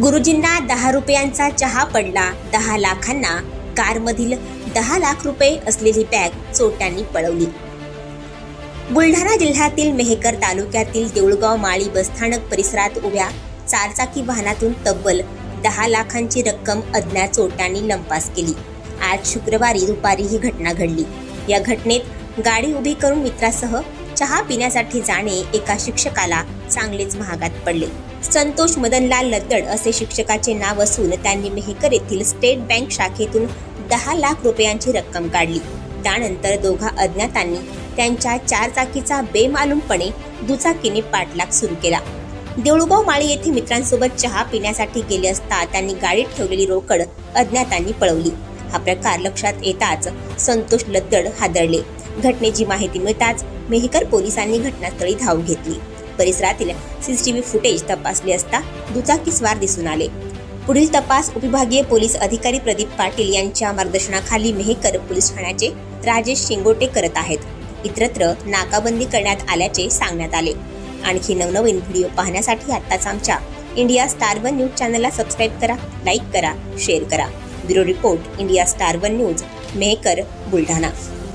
गुरुजींना दहा रुपयांचा चहा पडला. दहा लाखांना कारमधील दहा लाख रुपये असलेली बॅग चोरट्यांनी पळवली. बुलढाणा जिल्ह्यातील मेहकर तालुक्यातील देऊळगाव माळी बसस्थानक परिसरात उभ्या चारचाकी वाहनातून तब्बल दहा लाखांची रक्कम अज्ञात चोरट्यांनी लंपास केली. आज शुक्रवारी दुपारी ही घटना घडली. या घटनेत गाडी उभी करून मित्रासह चहा पिण्यासाठी जाणे एका शिक्षकाला चांगलेच महागात पडले. संतोष मदनलाल लद्दड असे शिक्षकाचे नाव असून त्यांनी मेहकर येथील स्टेट बँक शाखेतून दहा लाख रुपयांची रक्कम काढली. त्यानंतर दोघा अज्ञातांनी त्यांच्या चारचाकीचा बेमालूमपणे दुचाकीने पाठलाग सुरू केला. देऊळगाव माळी येथे मित्रांसोबत चहा पिण्यासाठी गेले असता त्यांनी गाडीत ठेवलेली रोकड अज्ञातांनी पळवली. हा प्रकार लक्षात येताच संतोष लद्दड हादरले. घटनेची माहिती मिळताच मेहकर पोलिसांनी घटनास्थळी धाव घेतली. परिसरातील सीसीटीव्ही फुटेज तपासले असता दुचाकीस्वार दिसून आले. पुढील तपास उपविभागीय पोलीस अधिकारी प्रदीप पाटील यांच्या मार्गदर्शनाखाली मेहकर पोलीस ठाण्याचे राजेश शिंगोटे करत आहेत. इतरत्र नाकाबंदी करण्यात आल्याचे सांगण्यात आले. आणखी नवनवीन व्हिडिओ पाहण्यासाठी आत्ताच आमच्या इंडिया स्टार वन न्यूज चॅनलला सबस्क्राईब करा लाईक करा शेअर करा. Bureau report India Star One News Mehkar Buldhana.